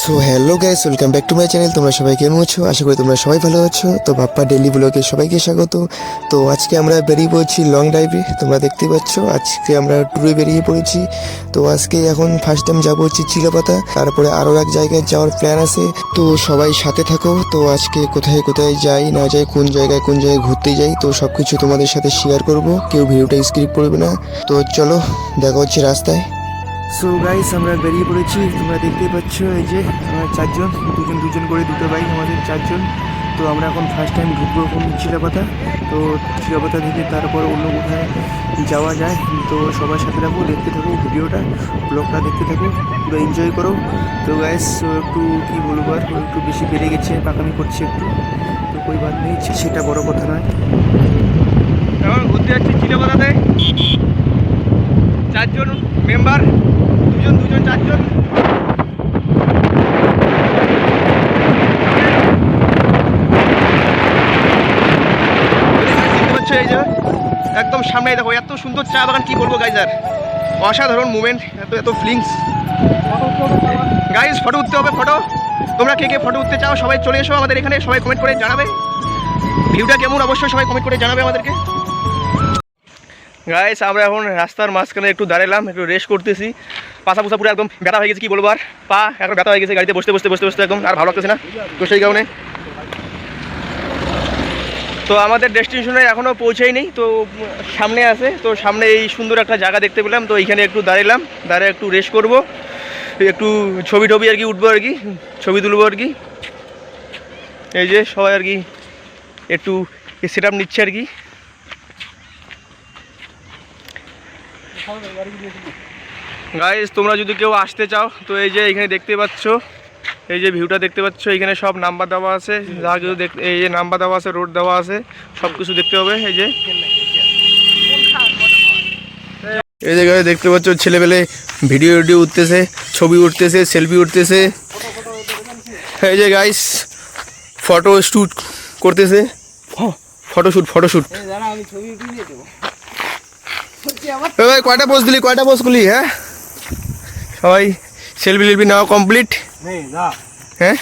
so hello guys welcome back to my channel তোমরা সবাই কেমন আছো? আশা করি তোমরা সবাই ভালো আছো। তো বাপ্পা ডেলি ব্লগে সবাইকে স্বাগত। তো আজকে আমরা বেরিয়ে পড়েছি লং ড্রাইভে তোমরা দেখতে পাচ্ছ, আজকে আমরা ট্যুরে বেরিয়ে পড়েছি। তো আজকে এখন ফার্স্ট টাইম যাব হচ্ছে চিলাপাতা। তারপরে আরও এক জায়গায় যাওয়ার প্ল্যান আছে। তো সবাই সাথে থাকো। তো আজকে কোথায় কোথায় যাই, না যাই, কোন জায়গায় কোন জায়গায় ঘুরতে যাই, তো সব কিছু তোমাদের সাথে শেয়ার করব। কেউ ভিডিওটা স্ক্রিপ্ট করবে না। তো চলো, দেখা হচ্ছে রাস্তায়। সো গাইস আমরা বেরিয়ে পড়েছি। তোমরা দেখতেই পাচ্ছ এই যে আমরা চারজন, দুজন দুজন করে দুটো বাইক আমাদের চারজন। তো আমরা এখন ফার্স্ট টাইম ঢুকবো এখন চিলাপাতা তো চিলাপাতা থেকে তারপর অন্য কোথায় যাওয়া যায়, তো সবার সাথে থাকো, দেখতে থাকো ভিডিওটা ব্লগটা দেখতে থাকো, পুরো এনজয় করো। তো গাইস একটু কি বলব আর একটু বেশি বেড়ে গেছে, পাকামি করছে একটু। তো কই বাদ নেই সেটা বড় কথা নয়। এখন ঘুরতে যাচ্ছি চিলেপাতাতে চারজন মেম্বার দুজন দুজন, চারজন। একদম সামনে দেখো, এত সুন্দর চা বাগান, কি বলব গাইজার অসাধারণ মুভমেন্ট এত এত ফিলিংস গাইজ ফটো উঠতে হবে ফটো তোমরা কে কে ফটো উঠতে চাও, সবাই চলে এসো আমাদের এখানে, সবাই কমেন্ট করে জানাবে। ভিউটা কেমন, অবশ্যই সবাই কমেন্ট করে জানাবে আমাদেরকে। গাইস আমরা এখন রাস্তার মাঝখানে একটু দাঁড়ালাম, একটু রেস্ট করতেছি। পাশা পুষা পুরো একদম ব্যথা হয়ে গেছে, কি বলব আর? পা এখন ব্যথা হয়ে গেছে, গাড়িতে বসতে বসতে বসতে বসতে একদম, আর ভালো লাগতেছে না। তো সেই কারণে। তো আমাদের ডেস্টিনেশনে এখনও পৌঁছেই নেই, তো সামনে আছে, তো সামনে এই সুন্দর একটা জায়গা দেখতে পেলাম, তো এইখানে একটু দাঁড়ালাম দাঁড়িয়ে একটু রেস্ট করব, একটু ছবি টবি আর কি উঠবো আর কি, ছবি তুলবো আর কি। এই যে সবাই আর কি একটু সেট আপ নিচ্ছে আর কি। গাইজ তোমরা যদি কেউ আসতে চাও তো এই যে এখানে দেখতে পাচ্ছ এই যে ভিউটা দেখতে পাচ্ছ এখানে সব নাম্বার দেওয়া আছে যা কিছু দেখ এই যে নাম্বার দেওয়া আছে রোড দেওয়া আছে সব কিছু দেখতে হবে এই যে। এই জায়গায় দেখতে পাচ্ছ ছেলেবেলে ভিডিও ভিডিও উঠতেছে ছবি উঠতেছে সেলফি উঠতেছে। এই যে গাইস ফটো শ্যুট করতেছে। ফটোশ্যুট ফটোশ্যুট এ কয়টা পোস্ট দিলি? কয়টা পোস্ট করলি হ্যাঁ? সবাই সেলফি টেলফি নেওয়া কমপ্লিট হ্যাঁ?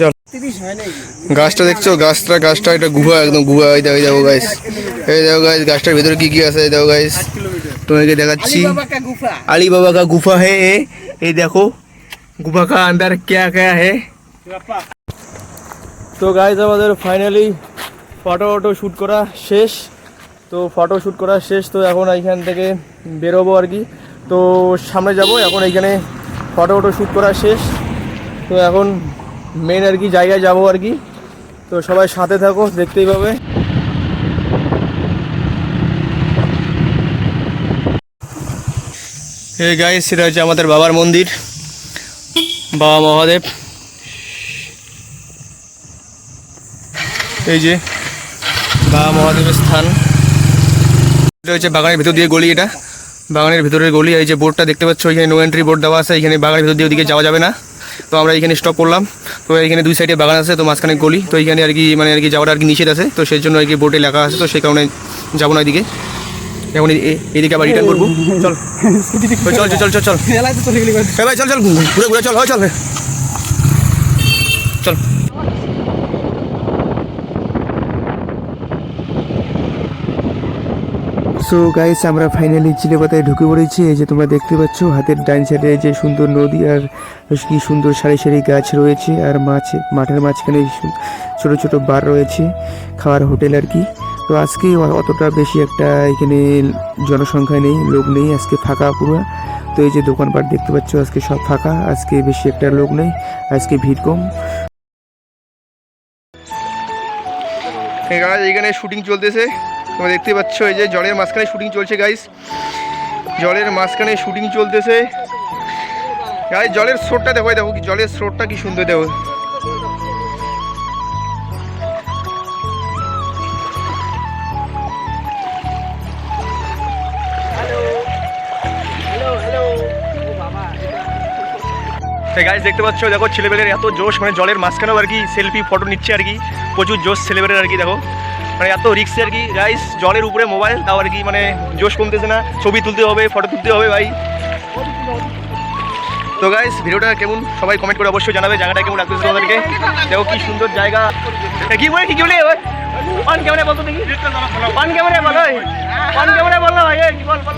চল। গাছটা দেখছ? গাছটা গাছটা একটা গুহা একদম গুহা। হয়ে দেখো যাব গাছ এই দেখো গাইস গাছটার ভেতরে কি কি আছে? দেখো গাছ তোমাকে দেখাচ্ছি। আলী বাবা কা গুফা হে এই দেখো গুফা কা আন্দার ক্যা ক্যা হে। তো গাইজ আমাদের ফাইনালি ফটো ওটো শ্যুট করা শেষ। তো ফটো শ্যুট করা শেষ তো এখন এইখান থেকে বেরোবো আর কি। তো সামনে যাব, এখন এইখানে ফটো ফটো শ্যুট করা শেষ। তো এখন মেন আর কি জায়গায় যাব আর কি। তো সবাই সাথে থাকো, দেখতেই পাবে। এই গাইজ সেটা হচ্ছে আমাদের বাবার মন্দির। বাবা মহাদেব। এই যে বাবা মহাদেবের স্থান। এটা হচ্ছে বাগানের ভেতর দিয়ে গলি এটা। বাগানের ভেতরের গলি এই যে বোর্ডটা দেখতে পাচ্ছ এখানে নো এন্ট্রি বোর্ড দেওয়া আছে এখানে বাগানের ভিতর দিয়ে ওদিকে যাওয়া যাবে না। তো আমরা এখানে স্টপ করলাম। তো এখানে দুই সাইডে বাগান আছে তো মাঝখানে গলি। তো এখানে আর কি মানে আর কি যাওয়াটা আর কি নিষেধ আছে। তো সেই জন্য আর কি বোর্ডে লেখা আছে তো সেই কারণে যাব না এদিকে। এখন এদিকে আবার রিটার্ন করব। চল। চল চল চল চল চল। চল ঘুরে ঘুরে চল হয় চল চল। সো গাইস আমরা ফাইনালি চিলেপাতায় ঢুকে পড়েছি। এই যে তোমরা দেখতে পাচ্ছ, হাতের ডাইন সাইডে যে সুন্দর নদী আর কি সুন্দর সারি সারি গাছ রয়েছে আর মাছ মাঠের মাঝখানে ছোট ছোট বার রয়েছে খাওয়ার হোটেল আর কি। তো আজকে অতটা বেশি একটা এখানে জনসংখ্যা নেই, লোক নেই, আজকে ফাঁকা পুরো। তো এই যে দোকানপাট দেখতে পাচ্ছ, আজকে সব ফাঁকা, আজকে বেশি একটা লোক নেই, আজকে ভিড় কম। এখানে শুটিং চলতেছে। তোমরা দেখতে পাচ্ছ এই যে জলের মাঝখানে শুটিং চলছে গাইস জলের মাঝখানে শুটিং চলতেছে। গাইস জলের স্রোতটা দেখো দেখো কি, জলের স্রোতটা কি সুন্দর, দেখো। গাইস দেখতে পাচ্ছ, দেখো ছেলেবেলের এত জোশ মানে জলের মাঝখানেও আর কি সেলফি ফটো নিচ্ছে আর কি। প্রচুর জোশ ছেলেবেলের আর কি, দেখো। মানে এত রিক্সে আর কি গাইস জলের উপরে মোবাইল তাও আর কি মানে জোশ কমতেছে না। ছবি তুলতে হবে ফটো তুলতে হবে ভাই। তো গাইস ভিডিওটা কেমন? সবাই কমেন্ট করে অবশ্যই জানাবে, জায়গাটা কেমন লাগতেছে তোমাদেরকে? দেখো কি সুন্দর জায়গা। কি বলে কি বলে পান ক্যামেরা বলতো দেখি। পান ক্যামেরা বলো। পান ক্যামেরা বল ভাই কি বল বল।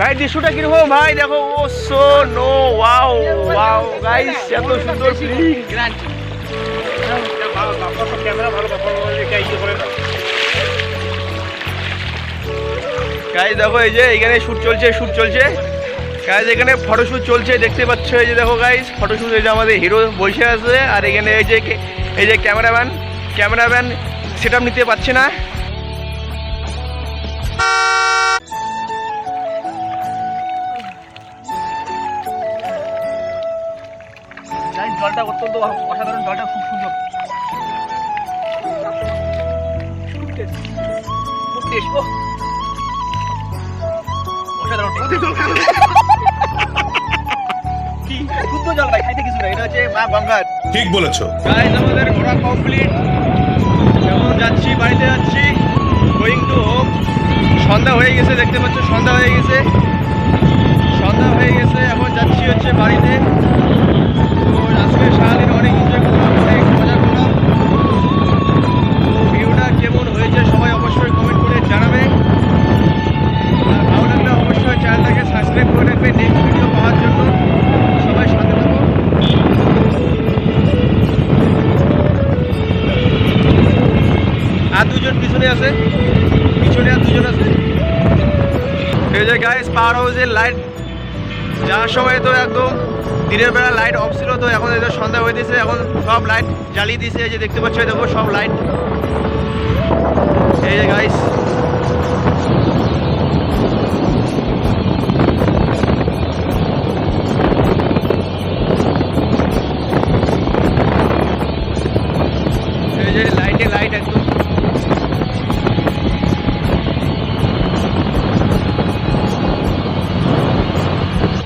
ভাই, দৃশ্যটা কীরকম? ভাই, দেখো, ও so no wow wow guys এত সুন্দর গাইস দেখো, এই যে এখানে শুট চলছে শুট চলছে। গাইস এখানে ফটোশুট চলছে, দেখতে পাচ্ছ, এই যে দেখো গাইস ফটোশুট এই যে আমাদের হিরো বসে আছে, আর এখানে এই যে এই যে ক্যামেরাম্যান ক্যামেরাম্যান সেট নিতে পারছে না। জলটা অত্যন্ত অসাধারণ জলটা খুব সুন্দর। খুব টেস্ট ও অসাধারণ কি শুদ্ধ জল ভাই খাইতে কিছু না এটা হচ্ছে মা গঙ্গার ঠিক বলেছ। আমাদের ঘোরা কমপ্লিট এখন যাচ্ছি বাড়িতে যাচ্ছি গোয়িং টু হোম সন্ধ্যা হয়ে গেছে দেখতে পাচ্ছ সন্ধ্যা হয়ে গেছে। সন্ধ্যা হয়ে গেছে এখন যাচ্ছি হচ্ছে বাড়িতে। আর দুজন পিছনে আছে, পিছনে আর দুজন আছে। এই যে গাইস পাওয়ার হাউসের লাইট যাওয়ার সময় তো একদম দিনের বেলা লাইট অফ ছিল তো এখন এদের সন্ধ্যা হয়ে দিয়েছে, এখন সব লাইট জ্বালিয়ে দিয়েছে যে দেখতে পাচ্ছ দেখো সব লাইট এই যে গাইস